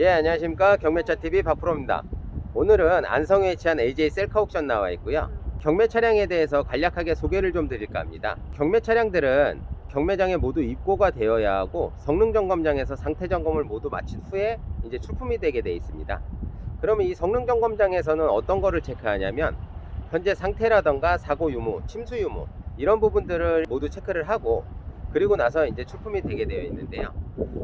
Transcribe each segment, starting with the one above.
예, 안녕하십니까. 경매차TV 박프로입니다. 오늘은 안성에 위치한 AJ 셀카 옥션 나와 있고요. 경매 차량에 대해서 간략하게 소개를 좀 드릴까 합니다. 경매 차량들은 경매장에 모두 입고가 되어야 하고 성능 점검장에서 상태 점검을 모두 마친 후에 이제 출품이 되게 돼 있습니다. 그러면 이 성능 점검장에서는 어떤 거를 체크하냐면 현재 상태라던가 사고 유무, 침수 유무 이런 부분들을 모두 체크를 하고 그리고 나서 이제 출품이 되게 되어 있는데요.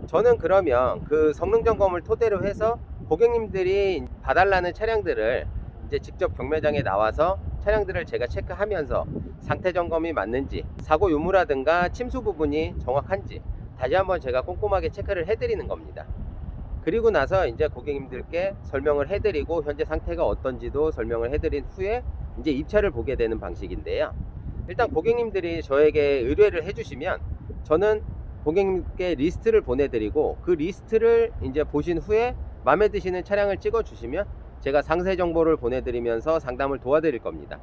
저는 그러면 그 성능 점검을 토대로 해서 고객님들이 봐달라는 차량들을 이제 직접 경매장에 나와서 차량들을 제가 체크하면서 상태 점검이 맞는지 사고 유무라든가 침수 부분이 정확한지 다시 한번 제가 꼼꼼하게 체크를 해드리는 겁니다. 그리고 나서 이제 고객님들께 설명을 해드리고 현재 상태가 어떤지도 설명을 해드린 후에 이제 입차를 보게 되는 방식인데요. 일단 고객님들이 저에게 의뢰를 해주시면 저는 고객님께 리스트를 보내드리고 그 리스트를 이제 보신 후에 마음에 드시는 차량을 찍어 주시면 제가 상세 정보를 보내드리면서 상담을 도와드릴 겁니다.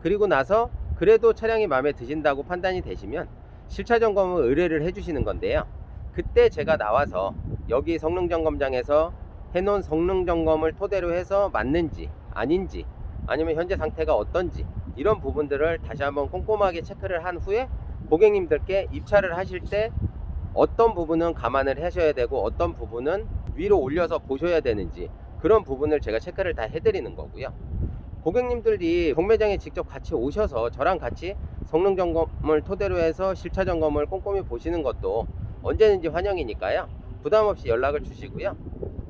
그리고 나서 그래도 차량이 마음에 드신다고 판단이 되시면 실차 점검을 의뢰를 해주시는 건데요. 그때 제가 나와서 여기 성능 점검장에서 해놓은 성능 점검을 토대로 해서 맞는지 아닌지 아니면 현재 상태가 어떤지 이런 부분들을 다시 한번 꼼꼼하게 체크를 한 후에 고객님들께 입차를 하실 때 어떤 부분은 감안을 하셔야 되고 어떤 부분은 위로 올려서 보셔야 되는지 그런 부분을 제가 체크를 다 해드리는 거고요. 고객님들이 경매장에 직접 같이 오셔서 저랑 같이 성능 점검을 토대로 해서 실차 점검을 꼼꼼히 보시는 것도 언제든지 환영이니까요. 부담 없이 연락을 주시고요.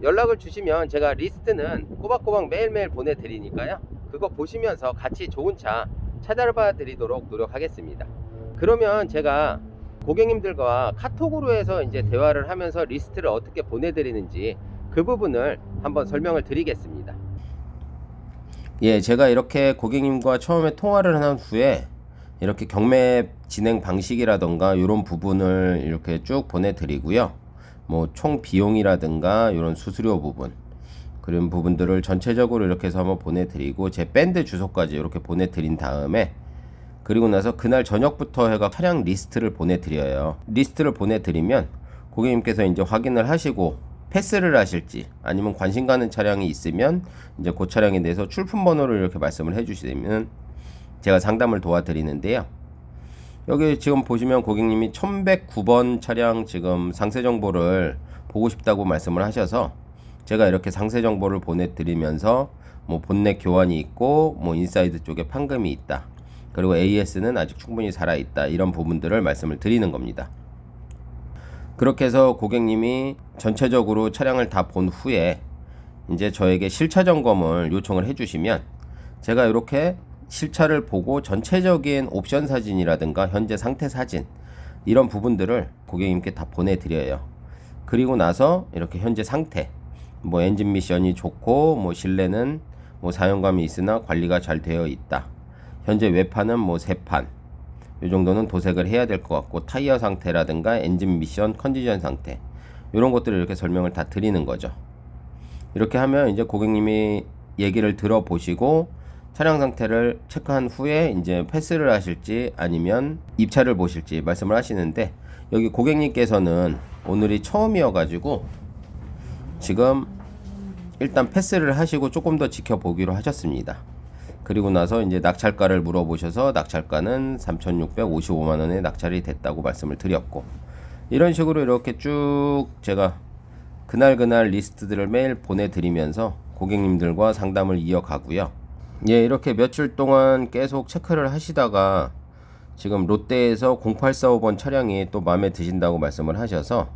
연락을 주시면 제가 리스트는 꼬박꼬박 매일매일 보내드리니까요. 그거 보시면서 같이 좋은 차 찾아봐 드리도록 노력하겠습니다. 그러면 제가 고객님들과 카톡으로 해서 이제 대화를 하면서 리스트를 어떻게 보내드리는지 그 부분을 한번 설명을 드리겠습니다. 예, 제가 이렇게 고객님과 처음에 통화를 한 후에 이렇게 경매 진행 방식이라던가 이런 부분을 이렇게 쭉 보내드리고요. 뭐 총 비용이라든가 이런 수수료 부분 그런 부분들을 전체적으로 이렇게 해서 한번 보내드리고 제 밴드 주소까지 이렇게 보내드린 다음에 그리고 나서 그날 저녁부터 해가 차량 리스트를 보내드려요. 리스트를 보내드리면 고객님께서 이제 확인을 하시고 패스를 하실지 아니면 관심 가는 차량이 있으면 이제 그 차량에 대해서 출품 번호를 이렇게 말씀을 해주시면 제가 상담을 도와드리는데요. 여기 지금 보시면 고객님이 1109번 차량 지금 상세 정보를 보고 싶다고 말씀을 하셔서 제가 이렇게 상세 정보를 보내드리면서 뭐 본넷 교환이 있고 뭐 인사이드 쪽에 판금이 있다. 그리고 AS는 아직 충분히 살아 있다. 이런 부분들을 말씀을 드리는 겁니다. 그렇게 해서 고객님이 전체적으로 차량을 다 본 후에 이제 저에게 실차 점검을 요청을 해주시면 제가 이렇게 실차를 보고 전체적인 옵션 사진이라든가 현재 상태 사진 이런 부분들을 고객님께 다 보내드려요. 그리고 나서 이렇게 현재 상태 뭐 엔진 미션이 좋고 뭐 실내는 뭐 사용감이 있으나 관리가 잘 되어 있다. 현재 외판은 뭐 세판 이 정도는 도색을 해야 될 것 같고 타이어 상태라든가 엔진 미션 컨디션 상태 이런 것들을 이렇게 설명을 다 드리는 거죠. 이렇게 하면 이제 고객님이 얘기를 들어보시고 차량 상태를 체크한 후에 이제 패스를 하실지 아니면 입차를 보실지 말씀을 하시는데 여기 고객님께서는 오늘이 처음이어 가지고 지금 일단 패스를 하시고 조금 더 지켜보기로 하셨습니다. 그리고 나서 이제 낙찰가를 물어보셔서 낙찰가는 3,655만 원에 낙찰이 됐다고 말씀을 드렸고 이런 식으로 이렇게 쭉 제가 그날 그날 리스트들을 매일 보내드리면서 고객님들과 상담을 이어가고요. 예, 이렇게 며칠 동안 계속 체크를 하시다가 지금 롯데에서 0845번 차량이 또 마음에 드신다고 말씀을 하셔서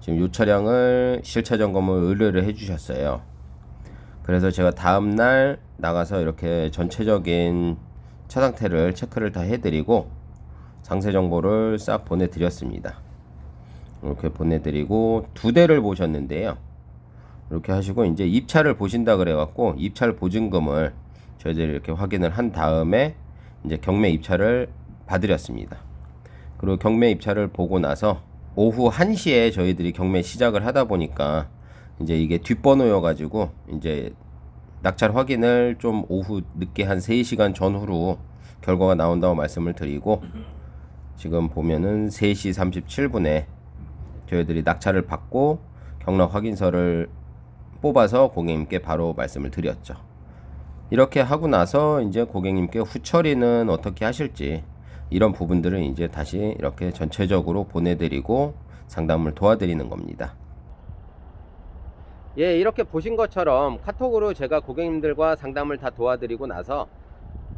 지금 이 차량을 실차 점검을 의뢰를 해주셨어요. 그래서 제가 다음 날 나가서 이렇게 전체적인 차 상태를 체크를 다 해드리고 상세 정보를 싹 보내드렸습니다. 이렇게 보내드리고 두 대를 보셨는데요. 이렇게 하시고 이제 입차를 보신다 그래갖고 입찰 보증금을 저희들이 이렇게 확인을 한 다음에 이제 경매 입찰을 받으렸습니다. 그리고 경매 입찰을 보고 나서 오후 1시에 저희들이 경매 시작을 하다 보니까 이제 이게 뒷번호여 가지고 이제 낙찰 확인을 좀 오후 늦게 한 3시간 전후로 결과가 나온다고 말씀을 드리고 지금 보면은 3시 37분에 저희들이 낙찰을 받고 경락 확인서를 뽑아서 고객님께 바로 말씀을 드렸죠. 이렇게 하고 나서 이제 고객님께 후처리는 어떻게 하실지 이런 부분들은 이제 다시 이렇게 전체적으로 보내드리고 상담을 도와드리는 겁니다. 예, 이렇게 보신 것처럼 카톡으로 제가 고객님들과 상담을 다 도와드리고 나서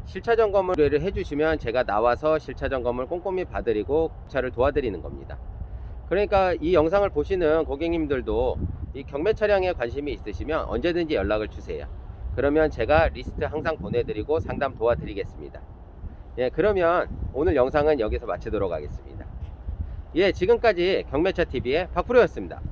실차 점검을 해주시면 제가 나와서 실차 점검을 꼼꼼히 봐드리고 차를 도와드리는 겁니다. 그러니까 이 영상을 보시는 고객님들도 이 경매 차량에 관심이 있으시면 언제든지 연락을 주세요. 그러면 제가 리스트 항상 보내드리고 상담 도와드리겠습니다. 예, 그러면 오늘 영상은 여기서 마치도록 하겠습니다. 예, 지금까지 경매차 TV의 박프로였습니다.